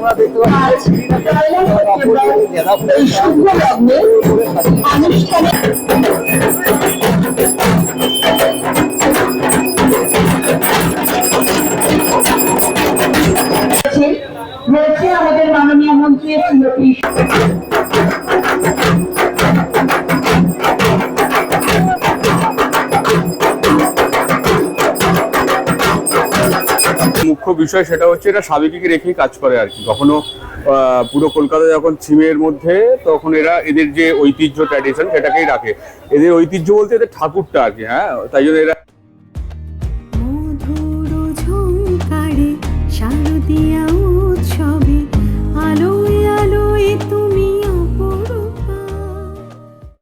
তোমরা আমাদের মাননীয় মন্ত্রী শ্রীমতী মুখ্য বিষয় সেটা হচ্ছে এটা সাবেকিকে রেখেই কাজ করে আর কি। কখনো পুরো কলকাতা যখন থিমের মধ্যে, তখন এরা এদের যে ঐতিহ্য ট্র্যাডিশন সেটাকেই রাখে। এদের ঐতিহ্য বলতে এদের ঠাকুরটা আর কি হ্যাঁ? তাই জন্য এরা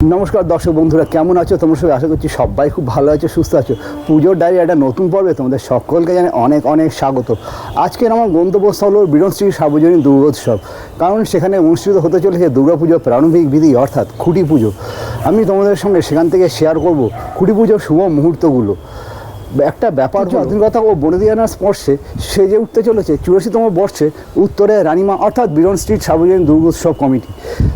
নমস্কার দর্শক বন্ধুরা, কেমন আছো? তোমার সবাই আশা করছি সবাই খুব ভালো আছো, সুস্থ আছো। পুজোর ডায়েরি একটা নতুন পর্বে তোমাদের সকলকে জানে অনেক অনেক স্বাগত। আজকের আমার গন্তব্যস্থল হল বীরশ্রী সার্বজনীন দুর্গোৎসব, কারণ সেখানে অনুষ্ঠিত হতে চলেছে দুর্গাপুজোর প্রারম্ভিক বিধি, অর্থাৎ খুঁটি পুজো। আমি তোমাদের সঙ্গে সেখান থেকে শেয়ার করব খুঁটি পুজোর শুভ মুহূর্তগুলো। একটা ব্যাপার আধুনিকতা ও বনদিয়ানার স্পর্শে সেজে উঠতে চলেছে চুরাশিতম বর্ষে উত্তরে রানিমা অর্থাৎ বিরন স্ট্রিট সার্বজনীন দুর্গোৎসব কমিটি।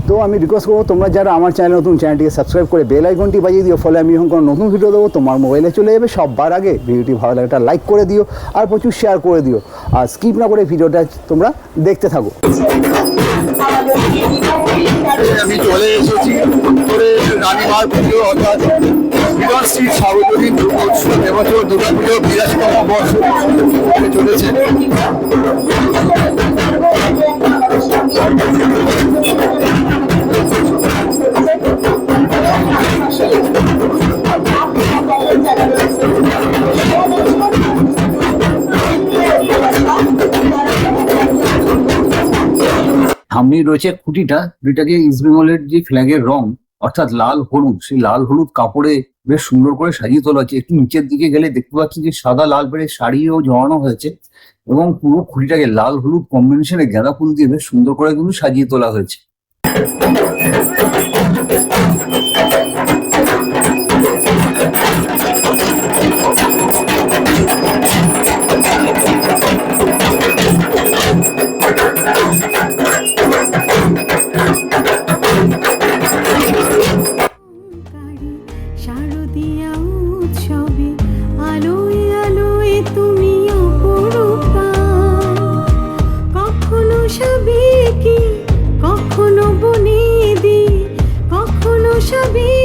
তো আমি রিকোয়েস্ট করব তোমরা যারা আমার চ্যানেল নতুন চ্যানেলটিকে সাবস্ক্রাইব করে বেল আইকনটি বাজিয়ে দিও ফলে আমি যখন কোনো নতুন ভিডিও দেবো তোমার মোবাইলে চলে যাবে। সববার আগে ভিডিওটি ভালো লাগে একটা লাইক করে দিও আর প্রচুর শেয়ার করে দিও। আর স্কিপ না করে ভিডিওটা তোমরা দেখতে থাকো। আমি চলে এসেছি রানীমার পুজো অর্থাৎ সার্বজনীন দুর্গোৎসব এবছর দুর্গা পুজো বিরাশিতম বর্ষ চলেছে। সামনেই রয়েছে খুঁটিটা, যেটাকে ইস্ট বেঙ্গলের যে ফ্ল্যাগের রং, অর্থাৎ লাল হলুদ, সেই লাল হলুদ কাপড়ে বেশ সুন্দর করে সাজিয়ে তোলা হয়েছে। একটু নিচের দিকে গেলে দেখতে পাচ্ছি যে সাদা লাল বেড়ে শাড়িও জড়ানো হয়েছে এবং পুরো খুঁটিটাকে লাল হলুদ কম্বিনেশনে গাঁদা ফুল দিয়ে বেশ সুন্দর করে কিন্তু সাজিয়ে তোলা হয়েছে। কখনো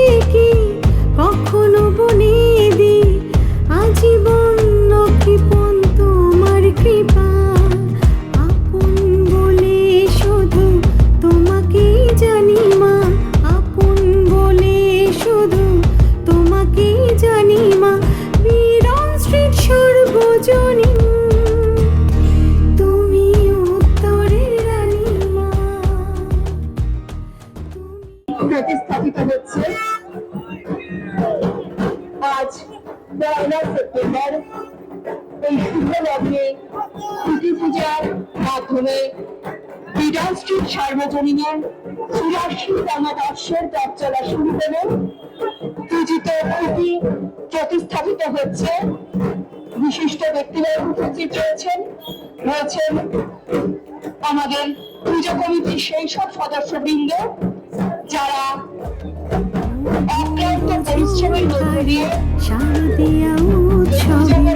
তুমি প্রতিস্থাপিত হচ্ছে। আজ পয়লা সেপ্টেম্বর এই পূজার মাধ্যমে স্ট্রিট সার্বজনীনের চলা শুরু পূজিত প্রতিস্থাপিত হচ্ছে। বিশিষ্ট ব্যক্তিরা উপস্থিত রয়েছেন। রয়েছেন আমাদের পুজো কমিটির সেই সব সদস্যবৃন্দ। যারা অক্লান্ত পরিশ্রমের মধ্যে দিয়ে শারদিয়া উৎসবে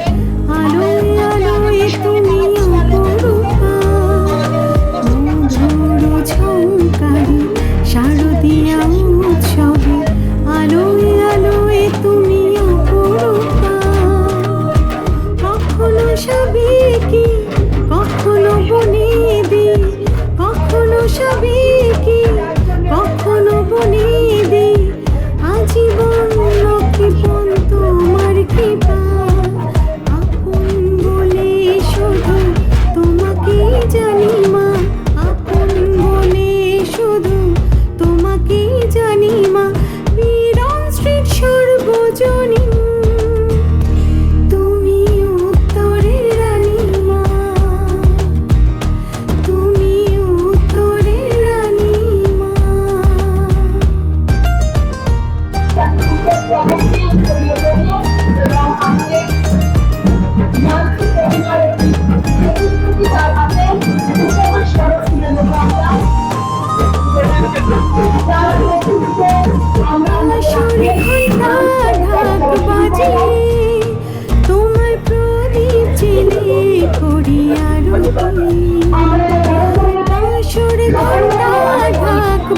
আলোয় আলোয় তুমি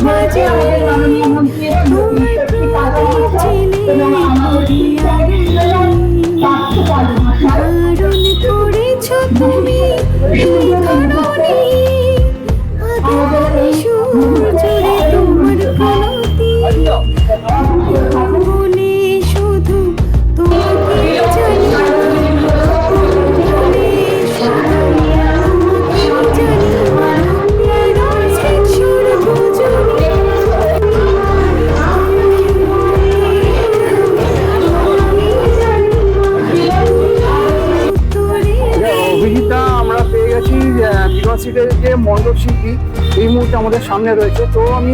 বাজে আমাদের মাননীয় মন্ত্রী করেছ তুমি মুহূর্তে আমাদের সামনে রয়েছে। তো আমি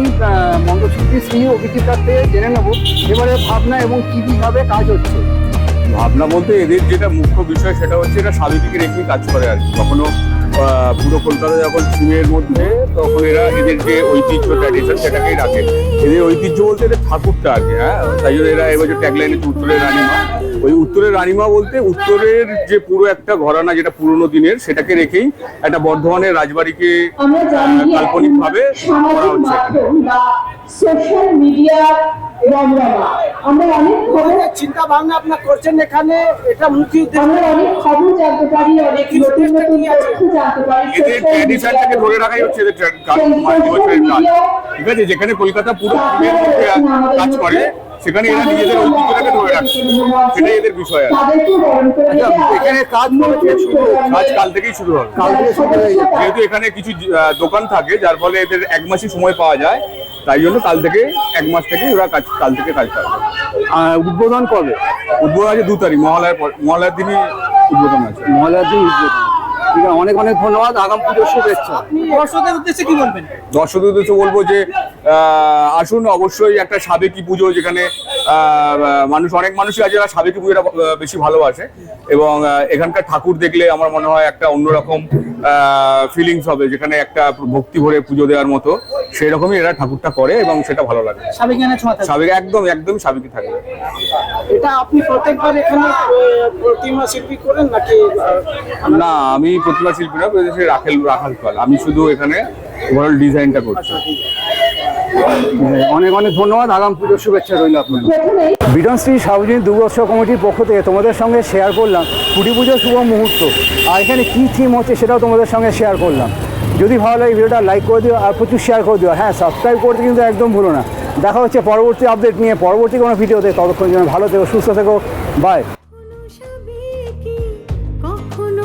মঞ্চশিল্পী শ্রী অভিজিৎ কাছে জেনে নেব, এবারে ভাবনা এবং কী কীভাবে কাজ হচ্ছে। ভাবনা বলতে এদের যেটা মুখ্য বিষয় সেটা হচ্ছে এটা শারীরিক রেখে কাজ করে আর কি। কখনো পুরো কলকাতা যখন থিমের মধ্যে তখন এরা এদের যে ঐতিহ্য ট্র্যাডিশন সেটাকেই রাখে। এদের ঐতিহ্য বলতে এদের ঠাকুরটা আছে হ্যাঁ? তাই জন্য এরা এবছর ট্যাগলাইনে উত্তরের রানীমা ওই উত্তরের রানীমা বলতে উত্তরের যে পুরো একটা ঘরানা যেটা পুরোনো দিনের সেটাকে রেখেই একটা বর্ধমানের রাজবাড়িকে কাল্পনিকভাবে করা হচ্ছে। সোশ্যাল মিডিয়া রমরমা। আমরা অনেক খবর চিন্তা ভাবনা আপনার করছেন এখানে এটা মুখ্য উদ্দেশ্য। আমরা অনেক খবর জানতে পারি অনেক নতুন নতুন তথ্য জানতে পারি এদের ধরে রাখাই হচ্ছে এদের কাজ ঠিক আছে যেখানে কলকাতা পুরো কাজ করে সেখানে এরা নিজেদের ঐতিহ্যটাকে ধরে রাখছে। সেটাই এদের বিষয় আছে। আচ্ছা, এখানে কাজ কাজ কাল থেকেই শুরু হবে। কাল থেকে শুরু হয়ে যেহেতু এখানে কিছু দোকান থাকে যার ফলে এদের এক মাসই সময় পাওয়া যায়। তাই জন্য কাল থেকে এক মাস থেকে ওরা কাজ কাল থেকে কাজ আহ, উদ্বোধন কবে? উদ্বোধন আছে দু তারিখ মহালয়ার পর মহালয়ার দিনই উদ্বোধন আছে। মহালয়ার দিন উদ্বোধন। ঠিক আছে অনেক অনেক ধন্যবাদ আগাম পুজোর শুভেচ্ছা। দর্শকদের উদ্দেশ্যে কি বলবেন? দর্শকদের উদ্দেশ্যে বলব যে আসুন অবশ্যই একটা সাবেকি পুজো যেখানে মানুষ অনেক মানুষই আছে যারা সাবেকি পুজোটা বেশি ভালোবাসে। এবং এখানকার ঠাকুর দেখলে আমার মনে হয় একটা অন্যরকম ফিলিংস হবে যেখানে একটা ভক্তি ভরে পুজো দেওয়ার মতো। সেই রকমই এরা ঠাকুরটা করে এবং সেটা ভালো লাগে। সাবেক একদম একদম সাবেকি থাকবে এটা আপনি প্রত্যেকবার এখানে প্রতিমা শিল্পী করেন নাকি না আমি প্রতিমা শিল্পী না রাখেল রাখাল পাল। আমি শুধু এখানে ওভারঅল ডিজাইনটা করছি। অনেক অনেক ধন্যবাদ, আগাম পুজোর শুভেচ্ছা রইল আপনার বিডনশ্রী সার্বজনীন দুর্গোৎসব কমিটির পক্ষ থেকে তোমাদের সঙ্গে শেয়ার করলাম। কুটি পুজোর শুভ মুহূর্ত। আর এখানে কী থিম হচ্ছে সেটাও তোমাদের সঙ্গে শেয়ার করলাম। যদি ভালো লাগে ভিডিওটা লাইক করে দিও আর প্রচুর শেয়ার করে দিও। হ্যাঁ সাবস্ক্রাইব করতে কিন্তু একদম ভুলো না। দেখা হচ্ছে পরবর্তী আপডেট নিয়ে পরবর্তী কোনো ভিডিওতে ততক্ষণ যেন ভালো থেকো, সুস্থ থেকো। বাই কখনো